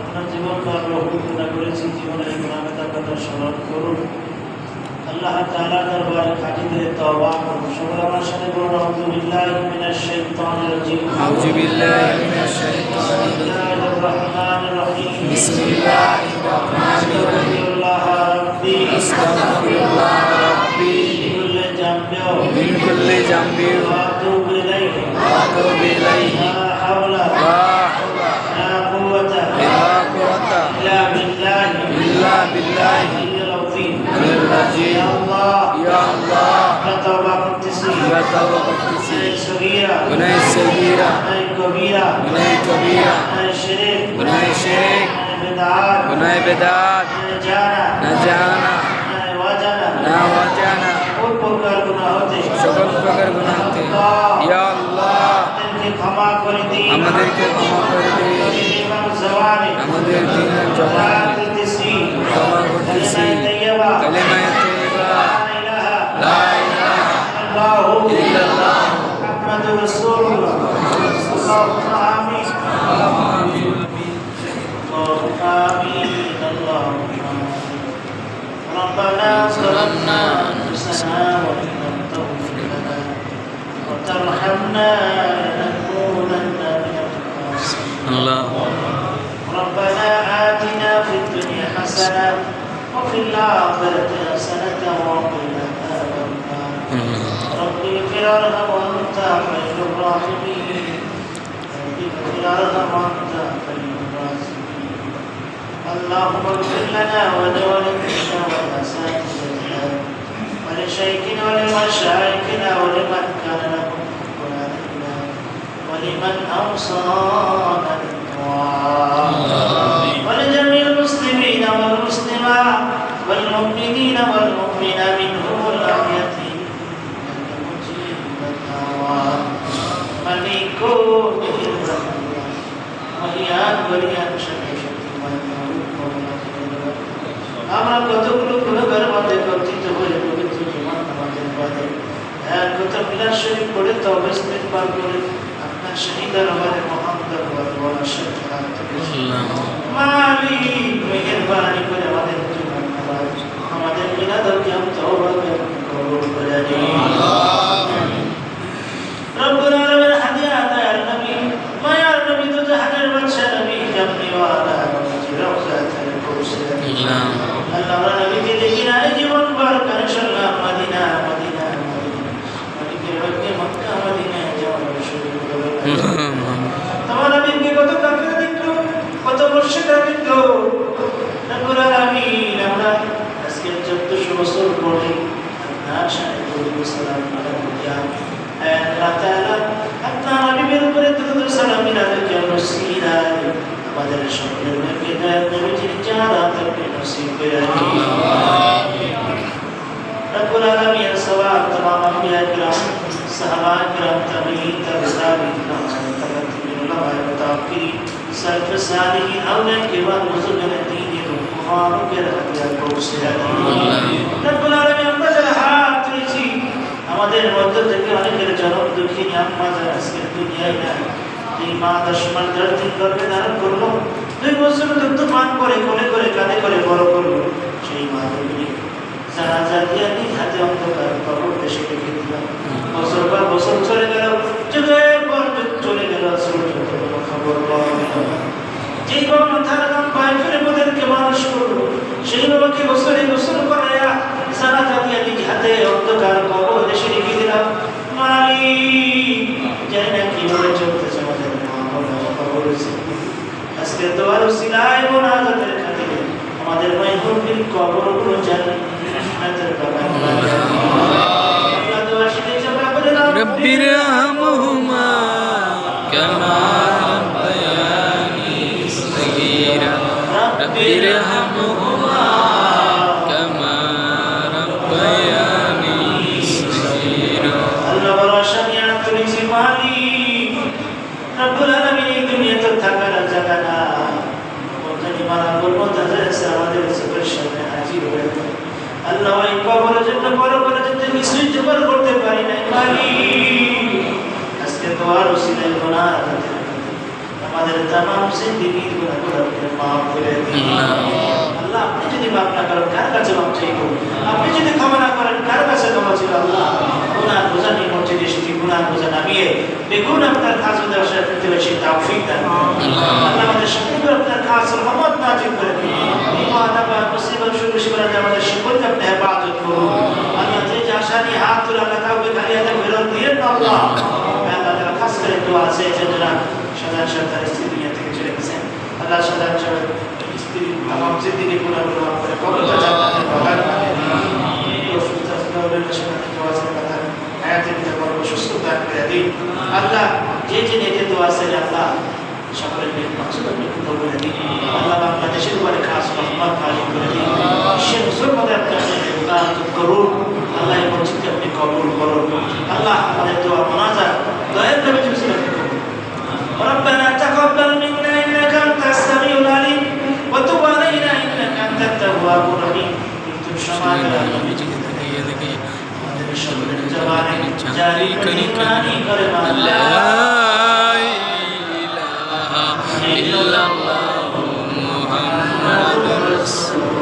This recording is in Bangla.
আপনার জীবনটা আমরা অভিজ্ঞতা করেছি জীবনের গুণামিতা কথা স্মরণ করুন। আল্লাহ তালা দরবার খাটিতে তওবা করুন। সকল আমার সাথে বলুন আউযুবিল্লাহি মিনাশ শাইতানির রাজিম। আউযুবিল্লাহি মিনাশ শাইতানির রাজিম বিসমিল্লাহির রহমানির রহিম। আল্লাহ রাব্বি আস্তাগফিরুল্লাহ রাব্বি মিন কুল্লি জামবি মিন কুল্লি জামবি أتوب إليه. لا حول لا قوة لا قوة إلا بالله. إلا بالله. يا الله. يا الله. فتوبة فتوبة قدسي صغيرة. ونهي صغيرة. ونهي كبيرة. ونهي كبيرة. ونهي شرك ونهي شرك ونهي بدعات. ونهي بدعات. نجانا نجانا نهي وجانا نهي وجانا كل प्रकार गुनाह होते सकल प्रकार गुनाह ক্ষমা করে দিন আমাদেরকে ক্ষমা করে দিন ইমাম জওয়ানি আমাদের দিনের জবান করতেছি ক্ষমা করতেছি তাইয়্যিবা কালেমায়ে তাইয়্যিবা লা ইলাহা লা ইলাহা ইল্লাল্লাহু ইল্লাল্লাহ মুহাম্মাদুর রাসূলুল্লাহ আল্লাহুম্মা আমিন اللهم آمين اللهم ربنا ظلمنا أنفسنا وإن لم تغفر لنا وترحمنا لنكونن من الله. ربنا آتنا في الدنيا حسنة وفي الآخرة حسنة وقنا عذاب النار. رب اغفر ارحم وأنت خير الراحمين. رب اغفر ارحم وأنت خير الراحمين. اللهم اغفر لنا ولوالدينا ولأساتذتنا ولشيخنا ولمشايخنا ولمن ولمن أوصانا بالدعاء ولجميع المسلمين والمسلمات والمؤمنين والمؤمنات منهم الأحياء إنك مجيب الدعوات ملك মহিয়ান বলিয়ান শক্তি শক্তিমান আমরা কতগুলো গুণগার মধ্যে কর্তৃত্ব হয়ে পবিত্র জীবন আমাদের পথে এক কত বিলাস শরীফ পড়ে তো অবস্থিত পার করে شهد رمض محمد وأدوان الشيخ মালি মেহেরবানি করে আমাদের আমি তো জাহানের বাদশা নবী জামনি আল্লাহ তাআলা আপনার হাবিবের উপরে দরুদ সালাম মিলাদকে নসিলা আমাদের সকলের নবী দয়াল নবীজির জানাত আপনি নসিব করে দিন রব্বুল আলামিন সওয়াব তমাম আম্বিয়া کرام সাহাবা کرام তাবেঈন তাবেঈন তাবেঈন উলামা তাবেঈন সর্ব সালিহীন আমাদের মধ্য থেকে অনেকের জনক দুঃখী দুঃখিনী আম্মা যারা আজকে দুনিয়ায় নাই। এই মা দশ মাস দশ দিন গর্ভে ধারণ করল। দুই বছর দুগ্ধ পান করে, কোলে করে, কাঁধে করে বড় করল। সেই মা দুর্গিনী যারা দিয়ে নিজ হাতে অন্ধকার কবর দেশে রেখে দিলাম বছর পর বছর চলে গেল যুগের পর যুগ চলে গেল সূর্য তো কোনো খবর পাওয়া গেল না যেই বাবা মাথার দাম পায়ে ফেলে মোদেরকে মানুষ করল সেই বাবাকে বছরে গোসল করাইয়া সারা জাতিয়া নিজ হাতে অন্ধকার কবর দেশে রেখে দিলাম মালিক জানি না কীভাবে চলতেছে আমাদের মা বাবা কবর আজকে তো আরও সিলাই মোনাজাতের খাতিরে। আমাদের মাইহুল কবরগুলো জান্নাতের বাগান দোয়া আজকে তো আর উসিলাই গোনা আমাদের তামাম জিন্দিগির গুনাহগুলো আপনি মাফ করে দিন। আল্লাহ আপনি যদি মাফ না করেন কার কাছে মাফ চাইব? আপনি যদি ক্ষমা না করেন কার কাছে ক্ষমা ছিল আল্লাহ? গুনার বোঝা নিয়ে মসজিদে এসেছি গুনার বোঝা নামিয়ে বেগুন আপনার কাজ মধ্যে আসলে ফিরতে পারছি তাওফিক দান আল্লাহ। আমাদের করে আপনার কাজ রহমত নাজিল করে দিন। এই মহানাবা মুসিবত শুরু করে আমাদের সকলকে আপনি হেফাজত করুন। আল্লাহ যে আশা নিয়ে হাত তুলে আল্লাহ কাউকে খালি হাতে ফেরত দিয়ে না আল্লাহ আল্লাহ তারা খাস করে দোয়া আছে, যে যারা সাধারণ সরকার স্ত্রী দুনিয়া থেকে চলে গেছেন আল্লাহ সাধারণ দিন আল্লাহ যে যে নেতৃত্ব তো আছে, আল্লাহ সকলের জারি করি করি আল্লাহ ইল্লাল্লাহু মুহাম্মাদুর রাসূল